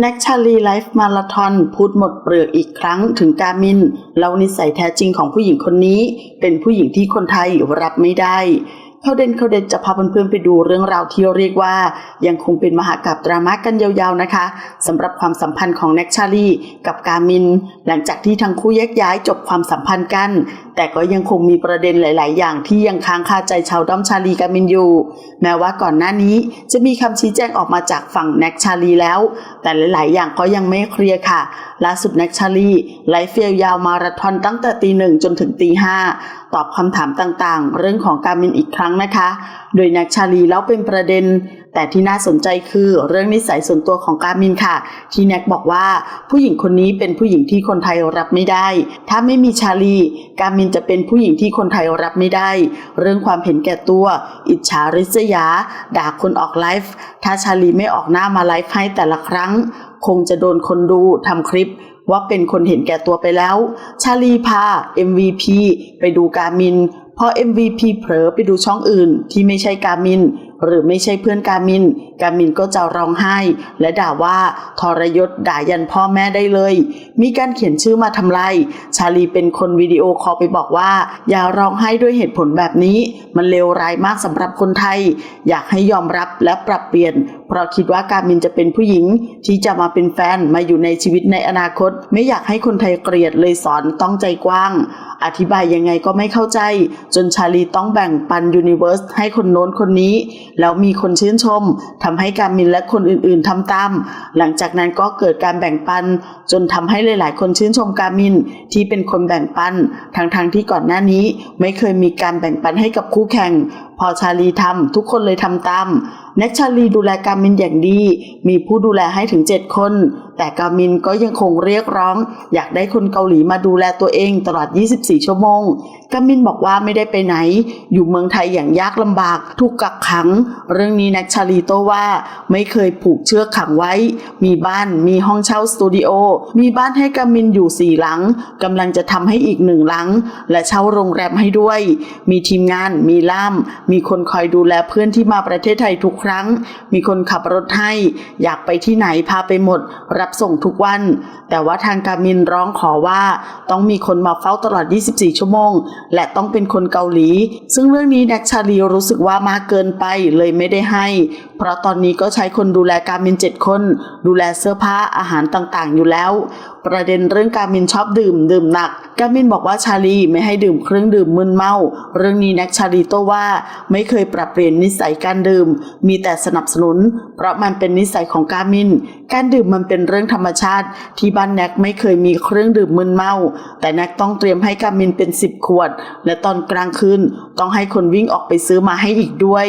แน็กชาลีไลฟ์มาราธอนพูดหมดเปลือกอีกครั้งถึงกามินเล่านิสัยแท้จริงของผู้หญิงคนนี้ เป็นผู้หญิงที่คนไทยรับไม่ได้ เขาเด่นเขาเด่นจะพาเพื่อนๆไปดูเรื่องราวที่เรียกว่า ยังคงเป็นมหากราบดราม่ากันยาวๆนะคะสำหรับความสัมพันธ์ของแน็กชาลีกับกามิน หลังจากที่ทั้งคู่แยกย้ายจบความสัมพันธ์กัน แต่ก็ยังคงมีประเด็นหลาย ๆ อย่างที่ยังค้างคาใจชาวด้อมชาลีกามินอยู่ แม้ว่าก่อนหน้านี้จะมีคำชี้แจงออกมาจากฝั่งแน็กชาลีแล้ว แต่หลาย ๆ อย่างก็ยังไม่เคลียร์ค่ะล่าสุดแน็กชาลีไลฟ์เฟลยาวมาราธอนตั้งแต่ตีหนึ่งจนถึงตีห้า ตอบคำถามต่างๆ เรื่องของการมินอีกครั้งนะคะ โดยน็กชาลีแล้วเป็นประเด็น แต่ที่น่าสนใจคือเรื่องนิสัยส่วนตัวของการมินค่ะ ที่แน็กบอกว่าผู้หญิงคนนี้เป็นผู้หญิงที่คนไทยรับไม่ได้ ถ้าไม่มีชาลี การมินจะเป็นผู้หญิงที่คนไทยรับไม่ได้ เรื่องความเห็นแก่ตัว อิจฉาริษยา ด่าคนออกไลฟ์ถ้าชาลีไม่ออกหน้ามาไลฟ์ให้แต่ละครั้ง คงจะโดนคนดูทำคลิป ว่าเป็นคนเห็นแก่ตัวไปแล้ว ชาลีพา MVP ไปดูการมินพอ MVP เผลอไปดูช่องอื่นที่ไม่ใช่การมิน หรือไม่ใช่เพื่อนกามิน กามินก็จะร้องไห้ และด่าว่าทรยศด่ายันพ่อแม่ได้เลย มีการเขียนชื่อมาทำลายชาลีเป็นคนวิดีโอคอลไปบอกว่า อย่าร้องไห้ด้วยเหตุผลแบบนี้ มันเลวร้ายมากสำหรับคนไทย อยากให้ยอมรับและปรับเปลี่ยน เพราะคิดว่ากามินจะเป็นผู้หญิง ที่จะมาเป็นแฟนมาอยู่ในชีวิตในอนาคต ไม่อยากให้คนไทยเกลียดเลยสอนต้องใจกว้าง อธิบายยังไงก็ไม่เข้าใจ จนชาลีต้องแบ่งปันยูนิเวอร์สให้คนโน้นคนนี้ แล้วมีคนชื่นชมทำให้การมินและคนอื่นๆทำตาม หลังจากนั้นก็เกิดการแบ่งปัน จนทำให้หลายๆ คนชื่นชมการมินที่เป็นคนแบ่งปัน ทั้งๆที่ก่อนหน้านี้ ไม่เคยมีการแบ่งปันให้กับคู่แข่ง พอชาลีทำทุกคนเลยทำตาม แน็กชาลีดูแลการมินอย่างดี มีผู้ดูแลให้ถึง 7 คน แต่การมินก็ยังคงเรียกร้อง อยากได้คนเกาหลีมาดูแลตัวเองตลอด 24 ชั่วโมง กามินบอกว่าไม่ได้ไปไหน อยู่เมืองไทยอย่างยากลำบากถูกกักขัง เรื่องนี้แน็กชาลีโต้ว่าไม่เคยผูกเชือกขังไว้ มีบ้านมีห้องเช่าสตูดิโอ มีบ้านให้กามินอยู่สี่หลังกำลังจะทำให้อีกหนึ่งหลัง และเช่าโรงแรมให้ด้วย มีทีมงานมีล่าม มีคนคอยดูแลเพื่อนที่มาประเทศไทยทุกครั้ง มีคนขับรถให้ อยากไปที่ไหนพาไปหมด รับส่งทุกวัน แต่ว่าทางกามินร้องขอว่าต้องมีคนมาเฝ้าตลอด 24 ชั่วโมงและต้องเป็นคนเกาหลี ซึ่งเรื่องนี้แน็กชาลีรู้สึกว่ามากเกินไปเลยไม่ได้ให้ เพราะตอนนี้ก็ใช้คนดูแลการมิน7คน ดูแลเสื้อผ้าอาหารต่างๆ อยู่แล้ว ประเด็นเรื่องการมินชอบดื่มดื่มหนัก การมินบอกว่าชาลีไม่ให้ดื่มเครื่องดื่มมึนเมา เรื่องนี้น็กชาลีโต้ว่าไม่เคยปรับเปลี่ยนนิสัยการดื่ม มีแต่สนับสนุน เพราะมันเป็นนิสัยของการมิน การดื่มมันเป็นเรื่องธรรมชาติ ที่บ้านแน็กไม่เคยมีเครื่องดื่มมึนเมา แต่แน็กต้องเตรียมให้การมินเป็น10ขวด และตอนกลางคืนต้องให้คนวิ่งออกไปซื้อมาให้อีกด้วย